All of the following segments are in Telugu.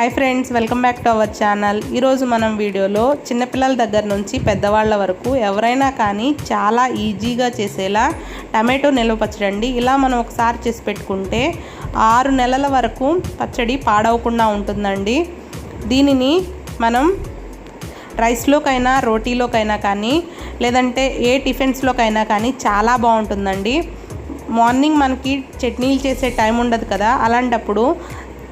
Hi friends welcome back to our channel ఈరోజు మనం వీడియోలో చిన్నపిల్లల దగ్గర నుంచి పెద్దవాళ్ళ వరకు ఎవరైనా కానీ చాలా ఈజీగా చేసేలా టమాటో నిల్వ పచ్చడి అండి. ఇలా మనం ఒకసారి చేసి పెట్టుకుంటే ఆరు నెలల వరకు పచ్చడి పాడవకుండా ఉంటుందండి. దీనిని మనం రైస్లోకైనా రోటీలోకైనా కానీ లేదంటే ఏ టిఫిన్స్లోకైనా కానీ చాలా బాగుంటుందండి. మార్నింగ్ మనకి చట్నీలు చేసే టైం ఉండదు కదా అలాంటప్పుడు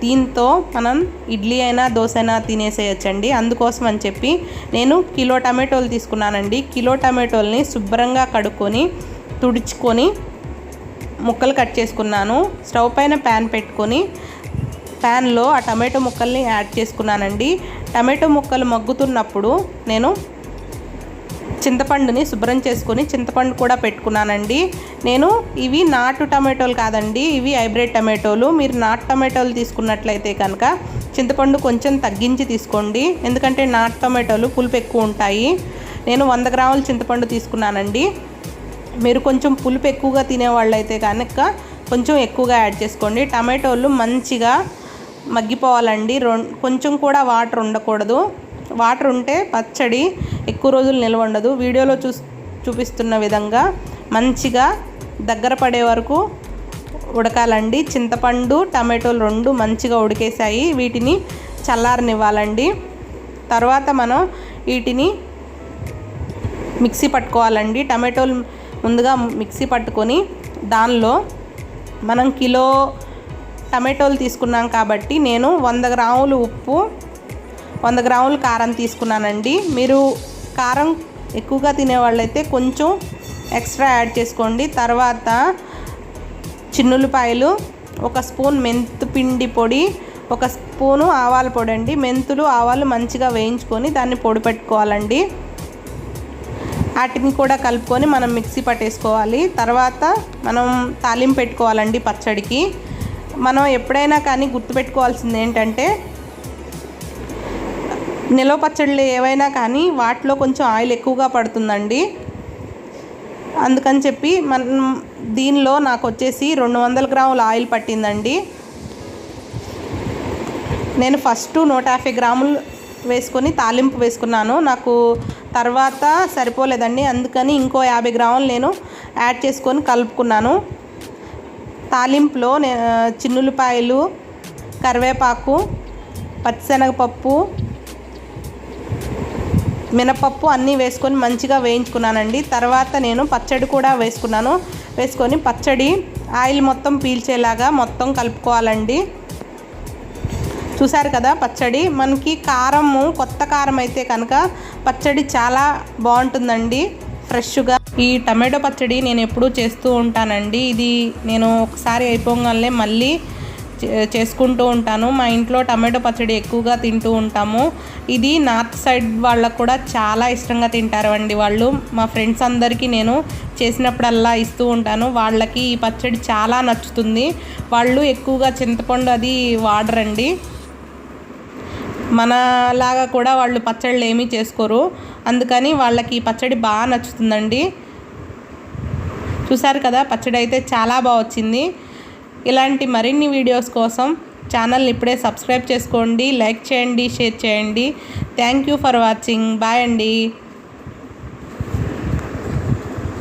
దీంతో మనం ఇడ్లీ అయినా దోశ అయినా తినేసేయచ్చండి. అందుకోసం అని చెప్పి నేను కిలో టమాటోలు తీసుకున్నానండి. కిలో టమాటోల్ని శుభ్రంగా కడుక్కొని తుడుచుకొని ముక్కలు కట్ చేసుకున్నాను. స్టవ్ పైన ప్యాన్ పెట్టుకొని ప్యాన్లో ఆ టమాటో ముక్కల్ని యాడ్ చేసుకున్నానండి. టమాటో ముక్కలు మగ్గుతున్నప్పుడు నేను చింతపండుని శుభ్రం చేసుకుని చింతపండు కూడా పెట్టుకున్నానండి. నేను ఇవి నాటు టమాటోలు కాదండి ఇవి హైబ్రిడ్ టమాటోలు. మీరు నాటు టమాటోలు తీసుకున్నట్లయితే కనుక చింతపండు కొంచెం తగ్గించి తీసుకోండి. ఎందుకంటే నాటు టమాటోలు పులుపు ఎక్కువ ఉంటాయి. నేను వంద గ్రాముల చింతపండు తీసుకున్నానండి. మీరు కొంచెం పులుపు ఎక్కువగా తినేవాళ్ళైతే కనుక కొంచెం ఎక్కువగా యాడ్ చేసుకోండి. టమాటోలు మంచిగా మగ్గిపోవాలండి. కొంచెం కూడా వాటర్ ఉండకూడదు. వాటర్ ఉంటే పచ్చడి ఎక్కువ రోజులు నిల్వ ఉండదు. వీడియోలో చూ చూపిస్తున్న విధంగా మంచిగా దగ్గర పడే వరకు ఉడకాలండి. చింతపండు టమాటోలు రెండు మంచిగా ఉడికేసాయి వీటిని చల్లారనివ్వాలండి. తర్వాత మనం వీటిని మిక్సీ పట్టుకోవాలండి. టమాటోలు ముందుగా మిక్సీ పట్టుకొని దానిలో మనం కిలో టమాటోలు తీసుకున్నాం కాబట్టి నేను వంద గ్రాములు ఉప్పు వంద గ్రాములు కారం తీసుకున్నానండి. మీరు కారం ఎక్కువగా తినేవాళ్ళైతే కొంచెం ఎక్స్ట్రా యాడ్ చేసుకోండి. తర్వాత చిన్నులపాయలు ఒక స్పూన్ మెంతు పిండి పొడి ఒక స్పూను ఆవాల పొడి అండి. మెంతులు ఆవాలు మంచిగా వేయించుకొని దాన్ని పొడి పెట్టుకోవాలండి. వాటిని కూడా కలుపుకొని మనం మిక్సీ పట్టేసుకోవాలి. తర్వాత మనం తాలింపు పెట్టుకోవాలండి పచ్చడికి. మనం ఎప్పుడైనా కానీ గుర్తుపెట్టుకోవాల్సింది ఏంటంటే నిలవ పచ్చళ్ళు ఏవైనా కానీ వాటిలో కొంచెం ఆయిల్ ఎక్కువగా పడుతుందండి. అందుకని చెప్పి మనం దీనిలో నాకు వచ్చేసి రెండు వందల గ్రాముల ఆయిల్ పట్టిందండి. నేను ఫస్ట్ నూట యాభై గ్రాములు వేసుకొని తాలింపు వేసుకున్నాను. నాకు తర్వాత సరిపోలేదండి. అందుకని ఇంకో యాభై గ్రాములు నేను యాడ్ చేసుకొని కలుపుకున్నాను. తాలింపులో చిన్నులపాయలు కరివేపాకు పచ్చిశనగపప్పు మినపప్పు అన్నీ వేసుకొని మంచిగా వేయించుకున్నానండి. తర్వాత నేను పచ్చడి కూడా వేసుకున్నాను. వేసుకొని పచ్చడి ఆయిల్ మొత్తం పీల్చేలాగా మొత్తం కలుపుకోవాలండి. చూసారు కదా పచ్చడి? మనకి కారము కొత్త కారం అయితే కనుక పచ్చడి చాలా బాగుంటుందండి. ఫ్రెష్గా. ఈ టమాటో పచ్చడి నేను ఎప్పుడూ చేస్తూ ఉంటానండి. ఇది నేను ఒకసారి అయిపోగానే మళ్ళీ చేసుకుంటూ ఉంటాను. మా ఇంట్లో టమాటో పచ్చడి ఎక్కువగా తింటూ ఉంటాము. ఇది నార్త్ సైడ్ వాళ్ళకు కూడా చాలా ఇష్టంగా తింటారు అండి వాళ్ళు. మా ఫ్రెండ్స్ అందరికీ నేను చేసినప్పుడల్లా ఇస్తూ ఉంటాను. వాళ్ళకి ఈ పచ్చడి చాలా నచ్చుతుంది. వాళ్ళు ఎక్కువగా చింతపండు అది వాడరండి. మనలాగా కూడా వాళ్ళు పచ్చళ్ళు ఏమీ చేసుకోరు. అందుకని వాళ్ళకి ఈ పచ్చడి బాగా నచ్చుతుందండి. చూసారు కదా పచ్చడి అయితే చాలా బాగా వచ్చింది. ఇలాంటి మరిన్ని వీడియోస్ కోసం ఛానల్ని ఇప్పుడే సబ్స్క్రైబ్ చేసుకోండి లైక్ చేయండి షేర్ చేయండి. Thank you for watching bye అండి.